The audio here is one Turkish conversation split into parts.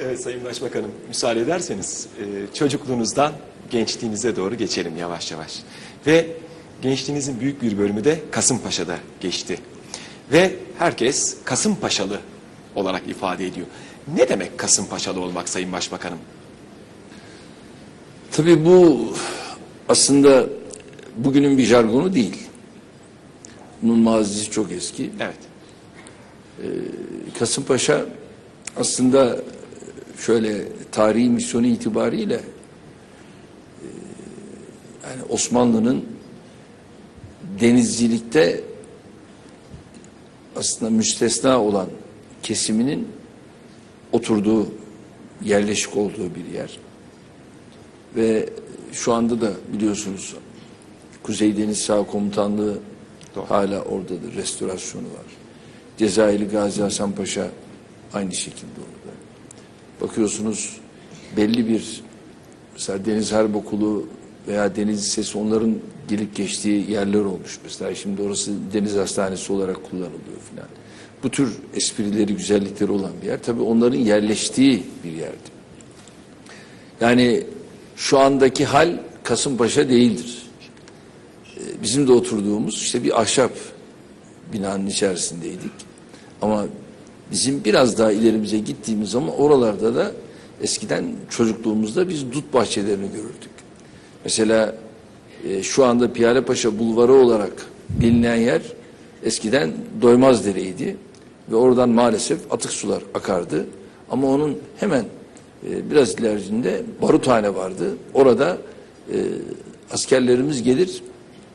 Evet Sayın Başbakanım müsaade ederseniz e, çocukluğunuzdan gençliğinize doğru geçelim yavaş yavaş. Ve gençliğinizin büyük bir bölümü de Kasımpaşa'da geçti. Ve herkes Kasımpaşalı olarak ifade ediyor. Ne demek Kasımpaşalı olmak Sayın Başbakanım? Tabii bu aslında bugünün bir jargonu değil. Bunun mazisi çok eski. Evet. Kasımpaşa aslında şöyle tarihi misyonu itibariyle e, yani Osmanlı'nın denizcilikte aslında müstesna olan kesiminin oturduğu, yerleşik olduğu bir yer. Ve şu anda da biliyorsunuz Kuzey Deniz Sağ Komutanlığı Doğru. hala oradadır. Restorasyonu var. Cezayirli Gazi Hasan Paşa aynı şekilde orada. Bakıyorsunuz belli bir mesela Deniz Harp Okulu veya Deniz Lisesi onların gelip geçtiği yerler olmuş. Mesela şimdi orası Deniz Hastanesi olarak kullanılıyor filan. Bu tür esprileri, güzellikleri olan bir yer. Tabii onların yerleştiği bir yerdi. Yani şu andaki hal Kasımpaşa değildir. Ee, Bizim de oturduğumuz işte bir ahşap binanın içerisindeydik. Ama bizim biraz daha ilerimize gittiğimiz zaman oralarda da eskiden çocukluğumuzda biz dut bahçelerini görürdük. Mesela e, şu anda Piyalepaşa Bulvarı olarak bilinen yer eskiden Doymazdere'ydi ve oradan maalesef atık sular akardı. Ama onun hemen e, biraz ilerisinde baruthane vardı. Orada e, askerlerimiz gelir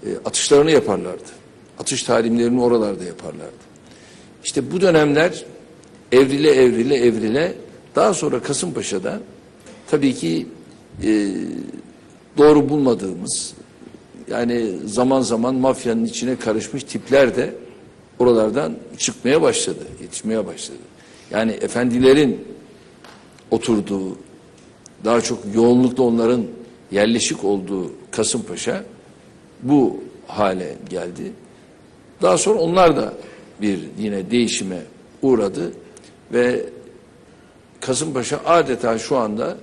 e, atışlarını yaparlardı. Atış talimlerini oralarda yaparlardı. İşte bu dönemler evrile evrile evrile daha sonra Kasımpaşa'da tabii ki e, doğru bulmadığımız yani zaman zaman mafyanın içine karışmış tipler de oralardan çıkmaya başladı, yetişmeye başladı. Yani efendilerin oturduğu, daha çok yoğunlukla onların yerleşik olduğu Kasımpaşa bu hale geldi. Daha sonra onlar da bir yine değişime uğradı ve Kasımpaşa adeta şu anda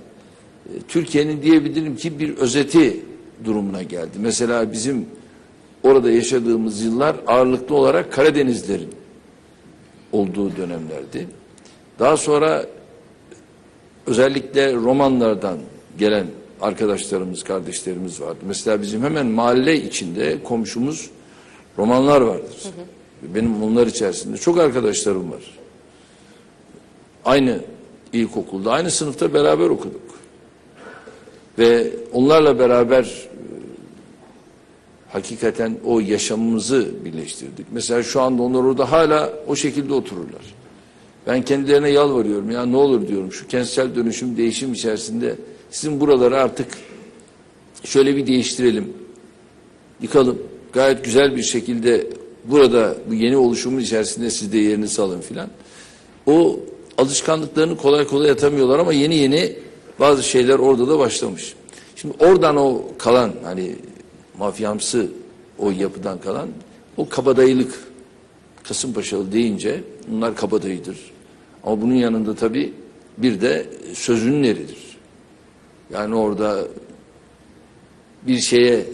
e, Türkiye'nin diyebilirim ki bir özeti durumuna geldi. Mesela bizim orada yaşadığımız yıllar ağırlıklı olarak Karadenizlerin olduğu dönemlerdi. Daha sonra özellikle romanlardan gelen arkadaşlarımız, kardeşlerimiz vardı. Mesela bizim hemen mahalle içinde komşumuz romanlar vardır. Benim onlar içerisinde çok arkadaşlarım var. Aynı ilkokulda, aynı sınıfta beraber okuduk. Ve onlarla beraber e, hakikaten o yaşamımızı birleştirdik. Mesela şu anda onlar orada hala o şekilde otururlar. Ben kendilerine yalvarıyorum ya ne olur diyorum şu kentsel dönüşüm değişim içerisinde sizin buraları artık şöyle bir değiştirelim. Yıkalım. Gayet güzel bir şekilde burada bu yeni oluşumun içerisinde siz de yerinizi alın filan. O alışkanlıklarını kolay kolay atamıyorlar ama yeni yeni bazı şeyler orada da başlamış. Şimdi oradan o kalan hani mafyamsı o yapıdan kalan o kabadayılık Kasımpaşalı deyince bunlar kabadayıdır. Ama bunun yanında tabii bir de sözünün eridir. Yani orada bir şeye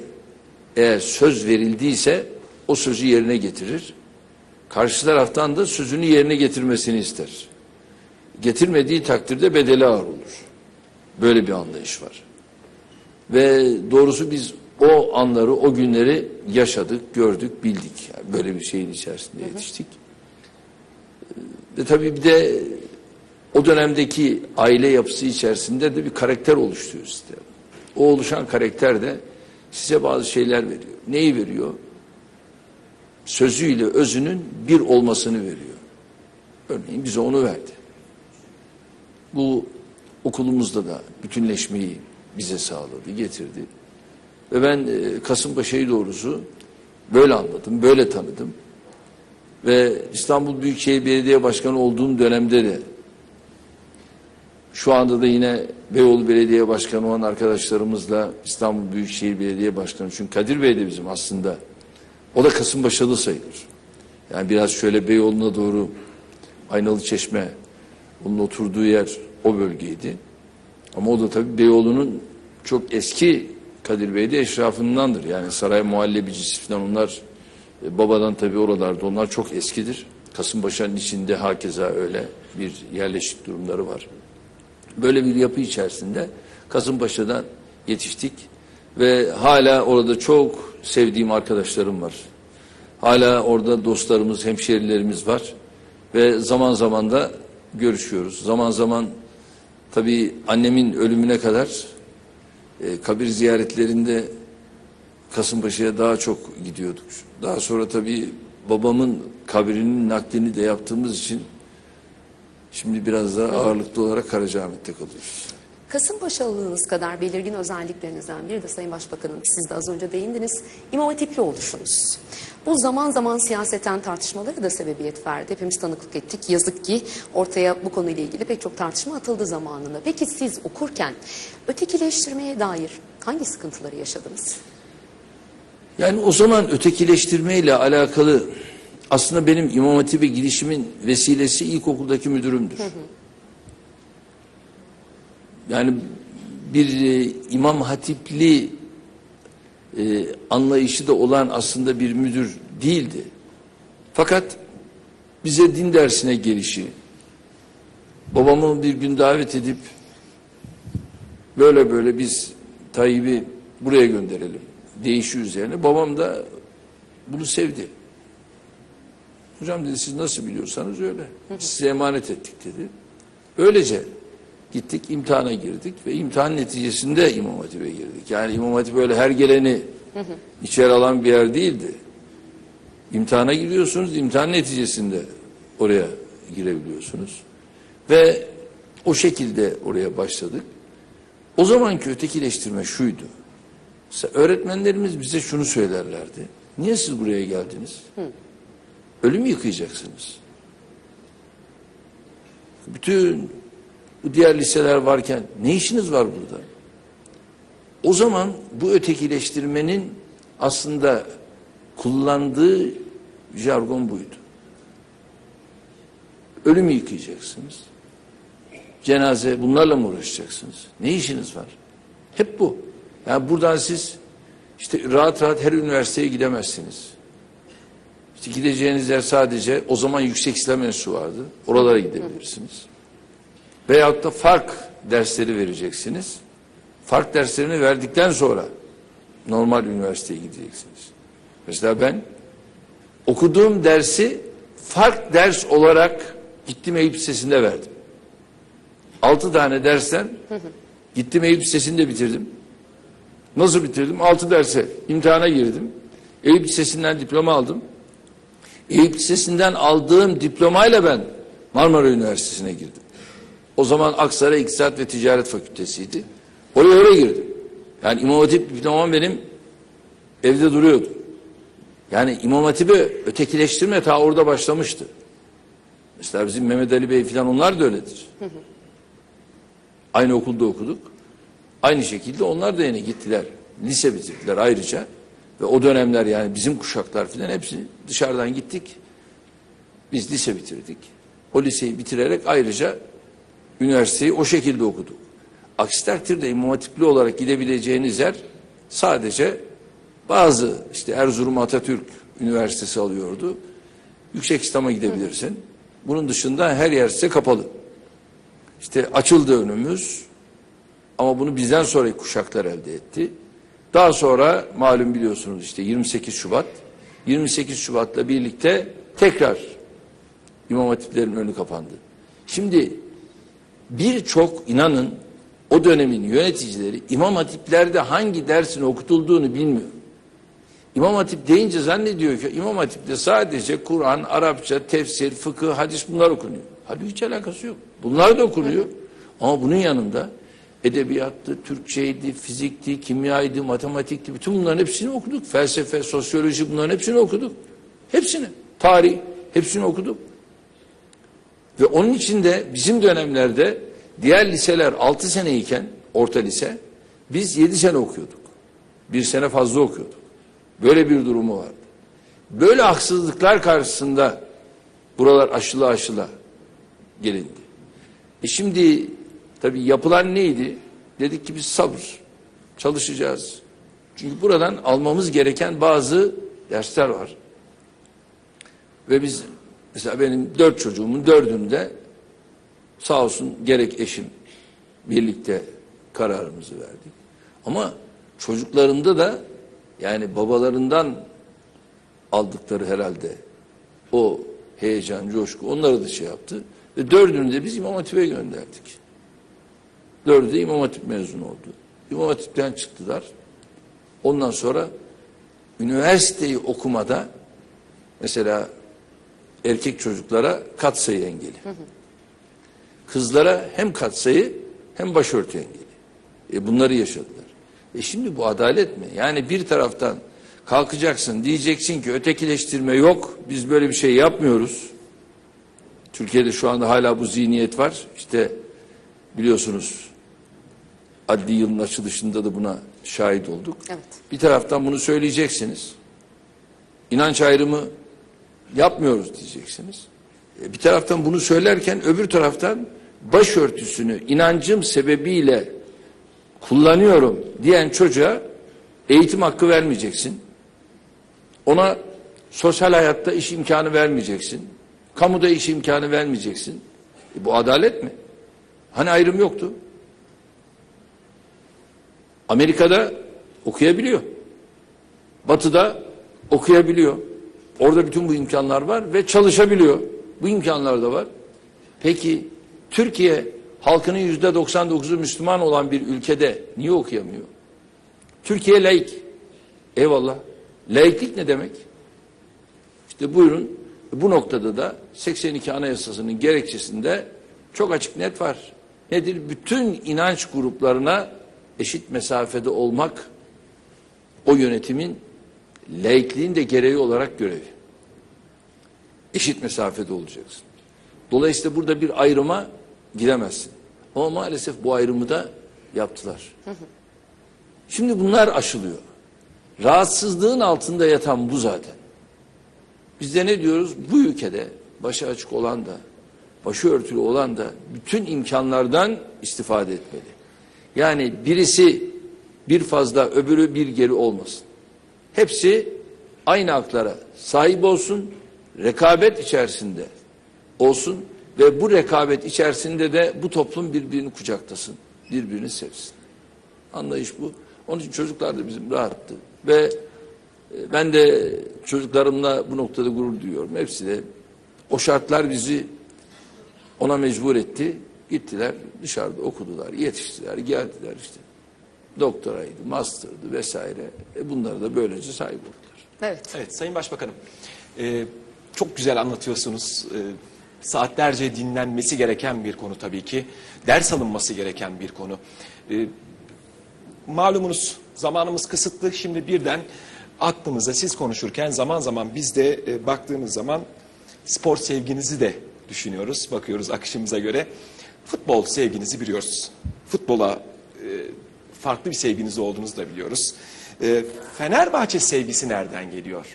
eğer söz verildiyse o sözü yerine getirir. Karşı taraftan da sözünü yerine getirmesini ister. Getirmediği takdirde bedeli ağır olur. Böyle bir anlayış var. Ve doğrusu biz o anları, o günleri yaşadık, gördük, bildik. Yani böyle bir şeyin içerisinde yetiştik. Ve tabii bir de o dönemdeki aile yapısı içerisinde de bir karakter oluşturuyor size. O oluşan karakter de size bazı şeyler veriyor. Neyi veriyor? Sözüyle özünün bir olmasını veriyor. Örneğin bize onu verdi. Bu okulumuzda da bütünleşmeyi bize sağladı, getirdi. Ve ben e, Kasımpaşa'yı doğrusu böyle anladım, böyle tanıdım. Ve İstanbul Büyükşehir Belediye Başkanı olduğum dönemde de şu anda da yine Beyoğlu Belediye Başkanı olan arkadaşlarımızla İstanbul Büyükşehir Belediye Başkanı. Çünkü Kadir Bey de bizim aslında. O da Kasımpaşalı sayılır. Yani biraz şöyle Beyoğlu'na doğru Aynalı Çeşme, onun oturduğu yer o bölgeydi. Ama o da tabii Beyoğlu'nun çok eski Kadir Bey'de eşrafındandır. Yani saray muhallebicisi falan onlar e, babadan tabii oralarda onlar çok eskidir. Kasımpaşa'nın içinde hakeza öyle bir yerleşik durumları var. Böyle bir yapı içerisinde Kasımpaşa'dan yetiştik ve hala orada çok sevdiğim arkadaşlarım var. Hala orada dostlarımız, hemşerilerimiz var ve zaman zaman da görüşüyoruz. Zaman zaman tabii annemin ölümüne kadar e, kabir ziyaretlerinde Kasımpaşa'ya daha çok gidiyorduk. Daha sonra tabii babamın kabrinin naklini de yaptığımız için şimdi biraz daha ağırlıklı olarak Karacaahmet'te kalıyoruz. Kasımpaşalılığınız kadar belirgin özelliklerinizden biri de Sayın Başbakanım siz de az önce değindiniz. İmam Hatipli oluşunuz. Bu zaman zaman siyaseten tartışmaları da sebebiyet verdi. Hepimiz tanıklık ettik. Yazık ki ortaya bu konuyla ilgili pek çok tartışma atıldı zamanında. Peki siz okurken ötekileştirmeye dair hangi sıkıntıları yaşadınız? Yani o zaman ötekileştirmeyle alakalı aslında benim İmam Hatip'e gidişimin vesilesi ilkokuldaki müdürümdür. Yani bir e, İmam Hatipli e, anlayışı da olan aslında bir müdür değildi. Fakat bize din dersine gelişi, babamı bir gün davet edip böyle böyle biz Tayyip'i buraya gönderelim değişi üzerine. Babam da bunu sevdi. Hocam dedi siz nasıl biliyorsanız öyle. Size emanet ettik dedi. Öylece gittik imtihana girdik ve imtihan neticesinde İmam Hatip'e girdik. Yani İmam Hatip öyle her geleni içeri alan bir yer değildi. İmtihana giriyorsunuz, imtihan neticesinde oraya girebiliyorsunuz. Ve o şekilde oraya başladık. O zamanki ötekileştirme şuydu. Mesela öğretmenlerimiz bize şunu söylerlerdi. Niye siz buraya geldiniz? Ölüm yıkayacaksınız. Bütün bu diğer liseler varken ne işiniz var burada? O zaman bu ötekileştirmenin aslında kullandığı jargon buydu. Ölüm yıkayacaksınız. Cenaze bunlarla mı uğraşacaksınız? Ne işiniz var? Hep bu. Yani buradan siz işte rahat rahat her üniversiteye gidemezsiniz. İşte gideceğiniz yer sadece o zaman yüksek İslam enstitüsü vardı. Oralara gidebilirsiniz. Veyahut da fark dersleri vereceksiniz. Fark derslerini verdikten sonra normal üniversiteye gideceksiniz. Mesela ben okuduğum dersi fark ders olarak gittim Eyüp Lisesi'nde verdim. Altı tane dersten gittim Eyüp Lisesi'ni de bitirdim. Nasıl bitirdim? Altı derse imtihana girdim. Eyüp Lisesi'nden diploma aldım. Eyüp Lisesi'nden aldığım diplomayla ben Marmara Üniversitesi'ne girdim. O zaman Aksaray İktisat ve Ticaret Fakültesiydi. Oraya öyle girdim. Yani İmam Hatip diplomam benim evde duruyordu. Yani İmam Hatip'i ötekileştirme ta orada başlamıştı. Mesela bizim Mehmet Ali Bey falan onlar da öyledir. Aynı okulda okuduk. Aynı şekilde onlar da yine gittiler. Lise bitirdiler ayrıca. Ve o dönemler yani bizim kuşaklar falan hepsi dışarıdan gittik. Biz lise bitirdik. O liseyi bitirerek ayrıca üniversiteyi o şekilde okuduk. Aksi takdirde İmam Hatipli olarak gidebileceğiniz yer sadece bazı işte Erzurum Atatürk Üniversitesi alıyordu. Yüksek İslam'a gidebilirsin. Bunun dışında her yer size kapalı. İşte açıldı önümüz. Ama bunu bizden sonraki kuşaklar elde etti. Daha sonra malum biliyorsunuz işte 28 Şubat. 28 Şubat'la birlikte tekrar İmam Hatiplerin önü kapandı. Şimdi birçok inanın o dönemin yöneticileri İmam Hatiplerde hangi dersin okutulduğunu bilmiyor. İmam Hatip deyince zannediyor ki İmam Hatip'te sadece Kur'an, Arapça, tefsir, fıkıh, hadis bunlar okunuyor. Halbuki hiç alakası yok. Bunlar da okunuyor. Ama bunun yanında edebiyattı, Türkçeydi, fizikti, kimyaydı, matematikti. Bütün bunların hepsini okuduk. Felsefe, sosyoloji bunların hepsini okuduk. Hepsini. Tarih, hepsini okuduk. Ve onun için de bizim dönemlerde diğer liseler 6 seneyken orta lise biz 7 sene okuyorduk. Bir sene fazla okuyorduk. Böyle bir durumu vardı. Böyle haksızlıklar karşısında buralar aşıla aşıla gelindi. E şimdi Tabii yapılan neydi? Dedik ki biz sabır. Çalışacağız. Çünkü buradan almamız gereken bazı dersler var. Ve biz mesela benim dört çocuğumun dördünde sağ olsun gerek eşim birlikte kararımızı verdik. Ama çocuklarında da yani babalarından aldıkları herhalde o heyecan, coşku onları da şey yaptı. Ve dördünü de biz İmam Hatip'e gönderdik. Dördü de İmam Hatip mezunu oldu. İmam Hatip'ten çıktılar. Ondan sonra üniversiteyi okumada mesela erkek çocuklara katsayı engeli. Kızlara hem katsayı hem başörtü engeli. E bunları yaşadılar. E şimdi bu adalet mi? Yani bir taraftan kalkacaksın diyeceksin ki ötekileştirme yok. Biz böyle bir şey yapmıyoruz. Türkiye'de şu anda hala bu zihniyet var. İşte biliyorsunuz adli yılın açılışında da buna şahit olduk. Evet. Bir taraftan bunu söyleyeceksiniz. İnanç ayrımı yapmıyoruz diyeceksiniz. E, Bir taraftan bunu söylerken öbür taraftan başörtüsünü inancım sebebiyle kullanıyorum diyen çocuğa eğitim hakkı vermeyeceksin. Ona sosyal hayatta iş imkanı vermeyeceksin. Kamuda iş imkanı vermeyeceksin. E bu adalet mi? Hani ayrım yoktu? Amerika'da okuyabiliyor. Batı'da okuyabiliyor. Orada bütün bu imkanlar var ve çalışabiliyor. Bu imkanlar da var. Peki Türkiye halkının yüzde 99'u Müslüman olan bir ülkede niye okuyamıyor? Türkiye laik. Eyvallah. Laiklik ne demek? İşte buyurun bu noktada da 82 Anayasası'nın gerekçesinde çok açık net var. Nedir? Bütün inanç gruplarına eşit mesafede olmak o yönetimin laikliğin de gereği olarak görevi. Eşit mesafede olacaksın. Dolayısıyla burada bir ayrıma giremezsin. Ama maalesef bu ayrımı da yaptılar. Şimdi bunlar aşılıyor. Rahatsızlığın altında yatan bu zaten. Biz de ne diyoruz? Bu ülkede başı açık olan da, başı örtülü olan da bütün imkanlardan istifade etmeli. Yani birisi bir fazla öbürü bir geri olmasın. Hepsi aynı haklara sahip olsun, rekabet içerisinde olsun ve bu rekabet içerisinde de bu toplum birbirini kucaklasın, birbirini sevsin. Anlayış bu. Onun için çocuklar da bizim rahattı ve e, ben de çocuklarımla bu noktada gurur duyuyorum. Hepsi de o şartlar bizi ona mecbur etti. Gittiler dışarıda okudular, yetiştiler, geldiler işte. Doktoraydı, master'dı vesaire. E bunlara da böylece sahip oldular. Evet. Evet Sayın Başbakanım, e, çok güzel anlatıyorsunuz. E, saatlerce dinlenmesi gereken bir konu tabii ki. Ders alınması gereken bir konu. E, malumunuz zamanımız kısıtlı. Şimdi birden aklımıza siz konuşurken zaman zaman biz de e, baktığımız zaman spor sevginizi de düşünüyoruz. Bakıyoruz akışımıza göre. Futbol sevginizi biliyoruz. Futbola e, farklı bir sevginiz olduğunuzu da biliyoruz. E, Fenerbahçe sevgisi nereden geliyor?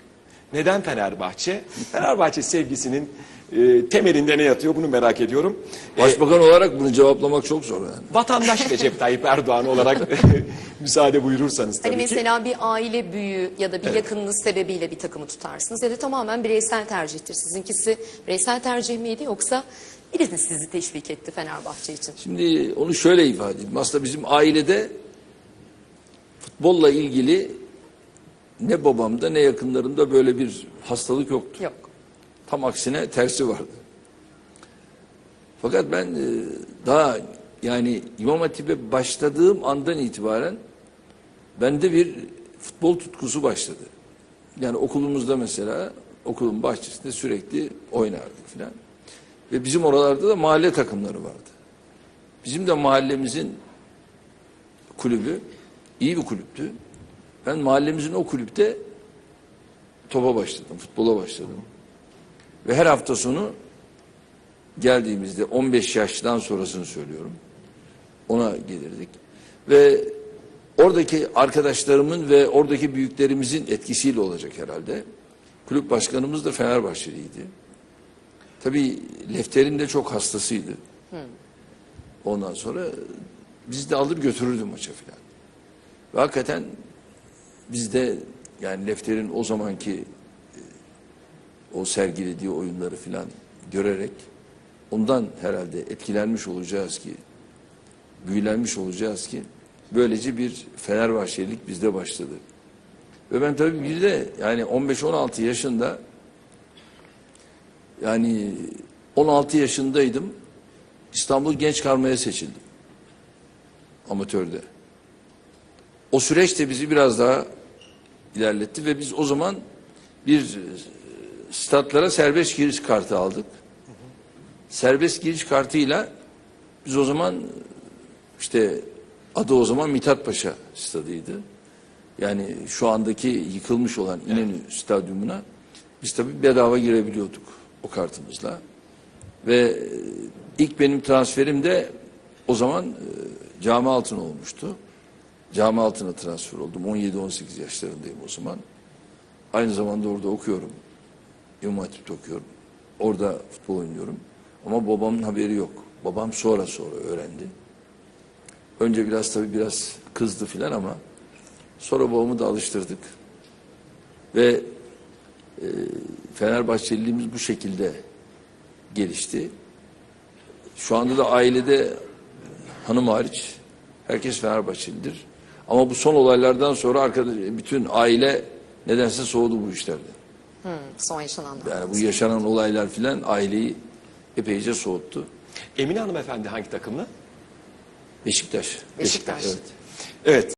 Neden Fenerbahçe? Fenerbahçe sevgisinin e, temelinde ne yatıyor bunu merak ediyorum. E, Başbakan olarak bunu cevaplamak çok zor yani. vatandaş Recep Tayyip Erdoğan olarak müsaade buyurursanız tabii Hani ki. mesela bir aile büyüğü ya da bir yakınınız sebebiyle bir takımı tutarsınız ya da tamamen bireysel tercihtir. Sizinkisi bireysel tercih miydi yoksa biriniz sizi teşvik etti Fenerbahçe için? Şimdi onu şöyle ifade edeyim. Aslında bizim ailede futbolla ilgili ne babamda ne yakınlarımda böyle bir hastalık yoktu. Yok. Tam aksine tersi vardı. Fakat ben e, daha yani İmam Hatip'e başladığım andan itibaren bende bir futbol tutkusu başladı. Yani okulumuzda mesela okulun bahçesinde sürekli oynardık filan. Ve bizim oralarda da mahalle takımları vardı. Bizim de mahallemizin kulübü iyi bir kulüptü. Ben mahallemizin o kulüpte topa başladım, futbola başladım. Ve her hafta sonu geldiğimizde 15 yaştan sonrasını söylüyorum. Ona gelirdik. Ve oradaki arkadaşlarımın ve oradaki büyüklerimizin etkisiyle olacak herhalde. Kulüp başkanımız da Fenerbahçeliydi. Tabii Lefter'in de çok hastasıydı. Ondan sonra biz de alır götürürdüm maça filan. Ve hakikaten biz de yani Lefter'in o zamanki e, o sergilediği oyunları filan görerek ondan herhalde etkilenmiş olacağız ki büyülenmiş olacağız ki böylece bir Fenerbahçelilik bizde başladı. Ve ben tabii bir de yani 15-16 yaşında yani 16 yaşındaydım. İstanbul Genç Karma'ya seçildim. Amatörde. O süreç de bizi biraz daha ilerletti ve biz o zaman bir e, statlara serbest giriş kartı aldık. Serbest giriş kartıyla biz o zaman işte adı o zaman Mithat Paşa stadıydı. Yani şu andaki yıkılmış olan İnönü stadyumuna biz tabii bedava girebiliyorduk o kartımızla. Ve e, ilk benim transferim de o zaman e, cami altına olmuştu. Cami altına transfer oldum. 17-18 yaşlarındayım o zaman. Aynı zamanda orada okuyorum. İmam Hatip'te okuyorum. Orada futbol oynuyorum. Ama babamın haberi yok. Babam sonra sonra öğrendi. Önce biraz tabii biraz kızdı filan ama sonra babamı da alıştırdık. Ve e, Fenerbahçeliliğimiz bu şekilde gelişti. Şu anda da ailede hanım hariç herkes Fenerbahçelidir. Ama bu son olaylardan sonra arkadaş bütün aile nedense soğudu bu işlerden. Hmm, son yaşananlar. Yani bu yaşanan olaylar filan aileyi epeyce soğuttu. Emine Hanım efendi hangi takımlı? Beşiktaş. Beşiktaş. Evet. Evet.